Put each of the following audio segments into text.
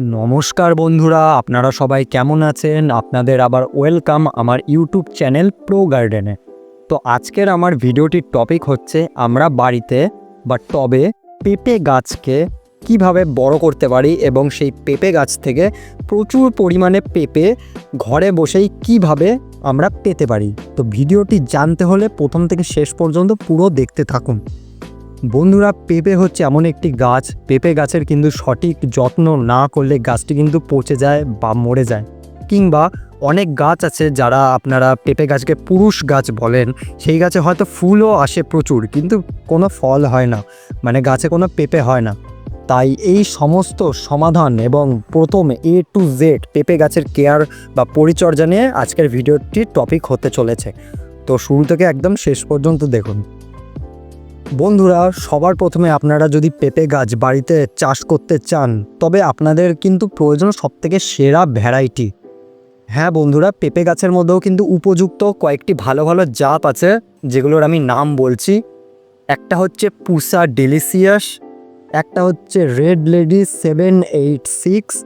নমস্কার বন্ধুরা, আপনারা সবাই কেমন আছেন? আপনাদের আবার ওয়েলকাম আমার ইউটিউব চ্যানেল প্রো গার্ডেনে। তো আজকের আমার ভিডিওটির টপিক হচ্ছে, আমরা বাড়িতে বা টবে পেঁপে গাছকে কীভাবে বড় করতে পারি এবং সেই পেঁপে গাছ থেকে প্রচুর পরিমাণে পেঁপে ঘরে বসেই কীভাবে আমরা পেতে পারি। তো ভিডিওটি জানতে হলে প্রথম থেকে শেষ পর্যন্ত পুরো দেখতে থাকুন। বন্ধুরা, পেঁপে হচ্ছে এমন একটি গাছ। পেঁপে গাছের কিন্তু সঠিক যত্ন না করলে গাছটি কিন্তু পচে যায় বা মরে যায়। কিংবা অনেক গাছ আছে যারা আপনারা পেঁপে গাছকে পুরুষ গাছ বলেন, সেই গাছে হয়তো ফুলও আসে প্রচুর, কিন্তু কোনো ফল হয় না। মানে গাছে কোনো পেঁপে হয় না। তাই এই সমস্ত সমাধান এবং প্রথম এ টু জেড পেঁপে গাছের কেয়ার বা পরিচর্যা নিয়ে আজকের ভিডিওটির টপিক হতে চলেছে। তো শুরু থেকে একদম শেষ পর্যন্ত দেখুন। বন্ধুরা, সবার প্রথমে আপনারা যদি পেঁপে গাছ বাড়িতে চাষ করতে চান, তবে আপনাদের কিন্তু প্রয়োজন সবথেকে সেরা ভ্যারাইটি। হ্যাঁ বন্ধুরা, পেঁপে গাছের মধ্যেও কিন্তু উপযুক্ত কয়েকটি ভালো ভালো জাত আছে, যেগুলোর আমি নাম বলছি। একটা হচ্ছে পুসা ডেলিসিয়াস, একটা হচ্ছে red lady seven eight six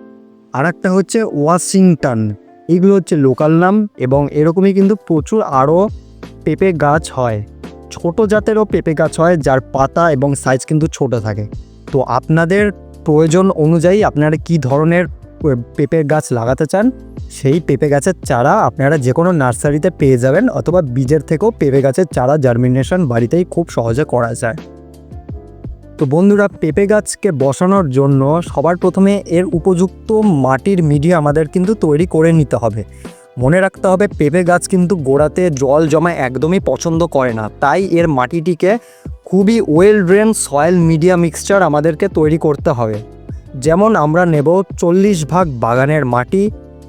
আর একটা হচ্ছে ওয়াশিংটন। এগুলো হচ্ছে লোকাল নাম এবং এরকমই কিন্তু প্রচুর আরও পেঁপে গাছ হয়। ছোট জাতেরও পেঁপে গাছ হয়, যার পাতা এবং সাইজ কিন্তু ছোট থাকে। তো আপনাদের প্রয়োজন অনুযায়ী আপনারা কি ধরনের পেঁপে গাছ লাগাতে চান, সেই পেঁপে গাছের চারা আপনারা যে কোনো নার্সারিতে পেয়ে যাবেন অথবা বীজের থেকেও পেঁপে গাছের চারা জার্মিনেশন বাড়িতেই খুব সহজে করা যায়। তো বন্ধুরা, পেঁপে গাছকে বসানোর জন্য সবার প্রথমে এর উপযুক্ত মাটির মিডিয়া আমাদের কিন্তু তৈরি করে নিতে হবে। মনে রাখতে হবে, পেঁপে গাছ কিন্তু গোড়াতে জল জমা একদমই পছন্দ করে না। তাই এর মাটিটিকে খুবই well drain soil media mixture আমাদেরকে তৈরি করতে হবে। যেমন আমরা নেব চল্লিশ ভাগ বাগানের মাটি,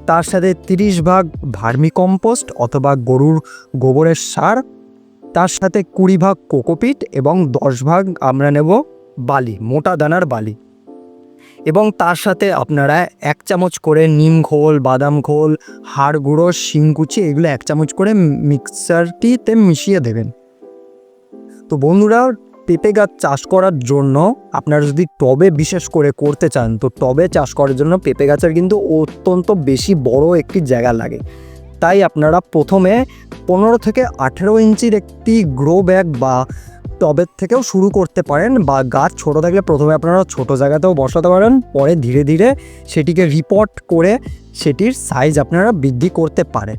তার সাথে তিরিশ ভাগ ভার্মিকম্পোস্ট অথবা গরুর গোবরের সার, তার সাথে কুড়ি ভাগ কোকোপিট এবং দশ ভাগ আমরা নেব বালি, মোটা দানার বালি। এবং তার সাথে আপনারা এক চামচ করে নিম খোল বাদাম খোল হাড় গুঁড়ো শিংকুচি এগুলো এক চামচ করে মিক্সারটিতে মিশিয়ে দেবেন। তো বন্ধুরা, পেঁপে গাছ চাষ করার জন্য আপনারা যদি টবে বিশেষ করে করতে চান, তো টবে চাষ করার জন্য পেঁপে গাছের কিন্তু অত্যন্ত বেশি বড় একটি জায়গা লাগে। তাই আপনারা প্রথমে পনেরো থেকে আঠেরো ইঞ্চির একটি গ্রো ব্যাগ বা টবের থেকেও শুরু করতে পারেন বা গাছ ছোট থাকলে প্রথমে আপনারা ছোট জায়গাতেও বসাতে পারেন, পরে ধীরে ধীরে সেটিকে রিপোর্ট করে সেটির সাইজ আপনারা বৃদ্ধি করতে পারেন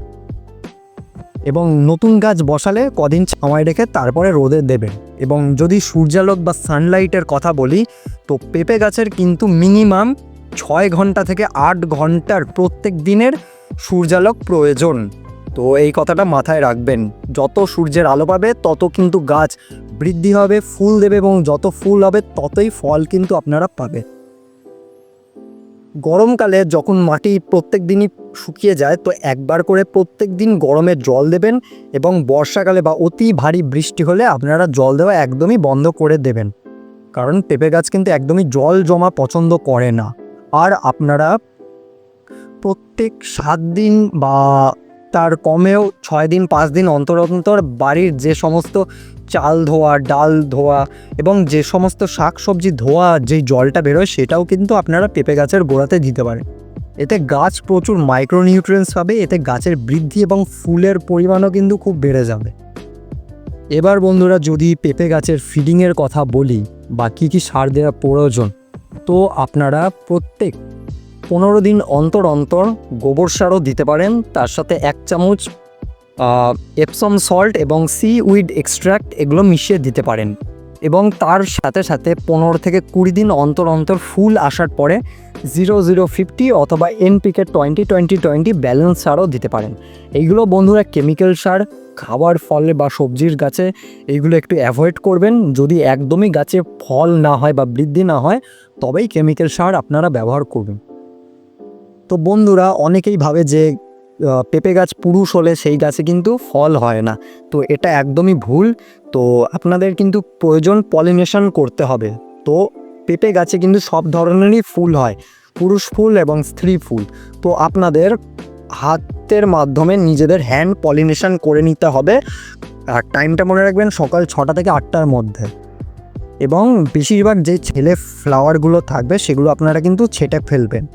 এবং নতুন গাছ বসালে কদিন ছাওয়ায় রেখে তারপরে রোদে দেবেন। এবং যদি সূর্যালোক বা সানলাইটের কথা বলি, তো পেঁপে গাছের কিন্তু মিনিমাম ছয় ঘণ্টা থেকে আট ঘণ্টার প্রত্যেক দিনের সূর্যালোক প্রয়োজন। তো এই কথাটা মাথায় রাখবেন। যত সূর্যের আলো পাবে, তত কিন্তু গাছ বৃদ্ধি হবে, ফুল দেবে এবং যত ফুল হবে ততই ফল কিন্তু আপনারা পাবে গরমকালে যখন মাটি প্রত্যেক দিনই শুকিয়ে যায়, তো একবার করে প্রত্যেক দিন গরমে জল দেবেন এবং বর্ষাকালে বা অতি ভারী বৃষ্টি হলে আপনারা জল দেওয়া একদমই বন্ধ করে দেবেন। কারণ পেঁপে গাছ কিন্তু একদমই জল জমা পছন্দ করে না। আর আপনারা প্রত্যেক সাত দিন বা তার কমেও ছয় দিন, পাঁচ দিন অন্তর অন্তর বাড়ির যে সমস্ত চাল ধোয়া, ডাল ধোয়া এবং যে সমস্ত শাক সবজি ধোয়া, যেই জলটা বেরোয় সেটাও কিন্তু আপনারা পেঁপে গাছের গোড়াতে দিতে পারেন। এতে গাছ প্রচুর মাইক্রোনিউট্রিয়েন্টস পাবে, এতে গাছের বৃদ্ধি এবং ফুলের পরিমাণও কিন্তু খুব বেড়ে যাবে। এবার বন্ধুরা যদি পেঁপে গাছের ফিডিংয়ের কথা বলি বা কী কী সার দেওয়া প্রয়োজন, তো আপনারা প্রত্যেক পনেরো দিন অন্তর অন্তর গোবর সারও দিতে পারেন, তার সাথে এক চামচ এপসম সল্ট এবং সি উইড এক্সট্র্যাক্ট এগুলো মিশিয়ে দিতে পারেন। এবং তার সাথে সাথে পনেরো থেকে কুড়ি দিন অন্তর অন্তর ফুল আসার পরে জিরো জিরো ফিফটি অথবা NPK twenty twenty twenty balance সারও দিতে পারেন। এইগুলো বন্ধুরা কেমিক্যাল সার, খাবার ফলে বা সবজির গাছে এইগুলো একটু অ্যাভয়েড করবেন। যদি একদমই গাছে ফল না হয় বা বৃদ্ধি না হয়, তবেই কেমিক্যাল সার আপনারা ব্যবহার করবেন। তো বন্ধুরা, অনেকেই ভাবে যে পেঁপে গাছ পুরুষ হলে সেই গাছে কিন্তু ফল হয় না। তো এটা একদমই ভুল। তো আপনাদের কিন্তু প্রয়োজন পলিনেশন করতে হবে। তো পেঁপে গাছে কিন্তু সব ধরনেরই ফুল হয়। পুরুষ ফুল এবং স্ত্রী ফুল। তো আপনাদের হাতের মাধ্যমে নিজেদের হ্যান্ড পলিনেশন করে নিতে হবে। আর টাইমটা মনে রাখবেন সকাল ছটা থেকে আটটার মধ্যে। এবং বেশিরভাগ যে ছেলে ফ্লাওয়ারগুলো থাকবে সেগুলো আপনারা কিন্তু ছেটে ফেলবেন।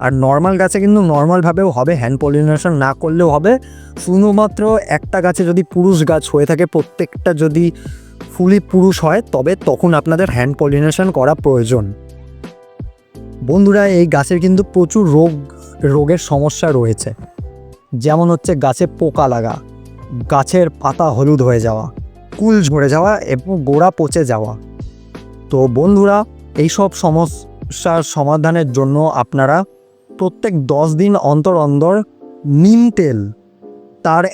আর নর্মাল গাছে কিন্তু নর্মালভাবেও হবে হ্যান্ড পলিনেশন না করলেও হবে। শুধুমাত্র একটা গাছে যদি পুরুষ গাছ হয়ে থাকে, প্রত্যেকটা যদি ফুলি পুরুষ হয়, তবে তখন আপনাদের হ্যান্ড পলিনেশন করা প্রয়োজন। বন্ধুরা, এই গাছের কিন্তু প্রচুর রোগ, রোগের সমস্যা রয়েছে। যেমন হচ্ছে গাছে পোকা লাগা, গাছের পাতা হলুদ হয়ে যাওয়া, কুল ঝরে যাওয়া এবং গোড়া পচে যাওয়া। তো বন্ধুরা, এইসব সমস্যার সমাধানের জন্য আপনারা প্রত্যেক দশ দিন অন্তর অন্তর নিম তেল। তার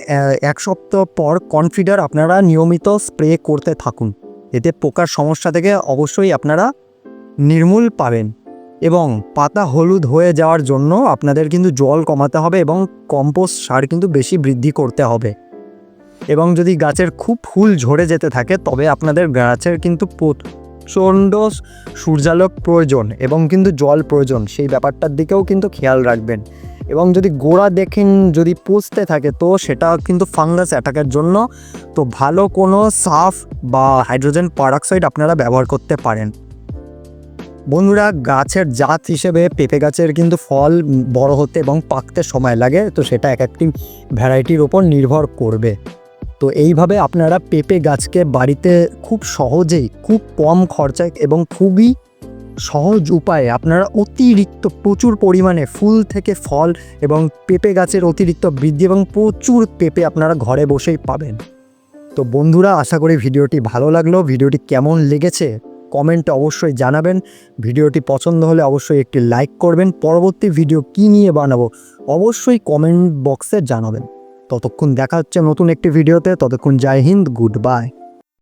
এক সপ্তাহ পর কনফিডার আপনারা নিয়মিত স্প্রে করতে থাকুন। এতে পোকার সমস্যা থেকে অবশ্যই আপনারা নির্মূল পাবেন। এবং পাতা হলুদ হয়ে যাওয়ার জন্য আপনাদের কিন্তু জল কমাতে হবে এবং কম্পোস্ট সার কিন্তু বেশি বৃদ্ধি করতে হবে। এবং যদি গাছের খুব ফুল ঝরে যেতে থাকে, তবে আপনাদের গাছের কিন্তু প্রচণ্ড সূর্যালোক প্রয়োজন এবং কিন্তু জল প্রয়োজন, সেই ব্যাপারটার দিকেও কিন্তু খেয়াল রাখবেন। এবং যদি গোড়া দেখেন, যদি পচতে থাকে, তো সেটা কিন্তু ফাঙ্গাস অ্যাটাকের জন্য তো ভালো কোনো সাফ বা হাইড্রোজেন পারঅক্সাইড আপনারা ব্যবহার করতে পারেন। বন্ধুরা, গাছের জাত হিসেবে পেঁপে গাছের কিন্তু ফল বড় হতে এবং পাকতে সময় লাগে, তো সেটা এক একটি ভ্যারাইটির ওপর নির্ভর করবে। তো এইভাবে আপনারা পেঁপে গাছকে বাড়িতে খুব সহজেই, খুব কম খরচায় এবং খুবই সহজ উপায়ে আপনারা অতিরিক্ত প্রচুর পরিমাণে ফুল থেকে ফল এবং পেঁপে গাছের অতিরিক্ত বৃদ্ধি এবং প্রচুর পেঁপে আপনারা ঘরে বসেই পাবেন। তো বন্ধুরা, আশা করি ভিডিওটি ভালো লাগল। ভিডিওটি কেমন লেগেছে কমেন্টে অবশ্যই জানাবেন। ভিডিওটি পছন্দ হলে অবশ্যই একটি লাইক করবেন। পরবর্তী ভিডিও কী নিয়ে বানাবো অবশ্যই কমেন্ট বক্সে জানাবেন। ততক্ষণ দেখা হচ্ছে নতুন একটি ভিডিওতে। ততক্ষণ জয় হিন্দ গুড বাই।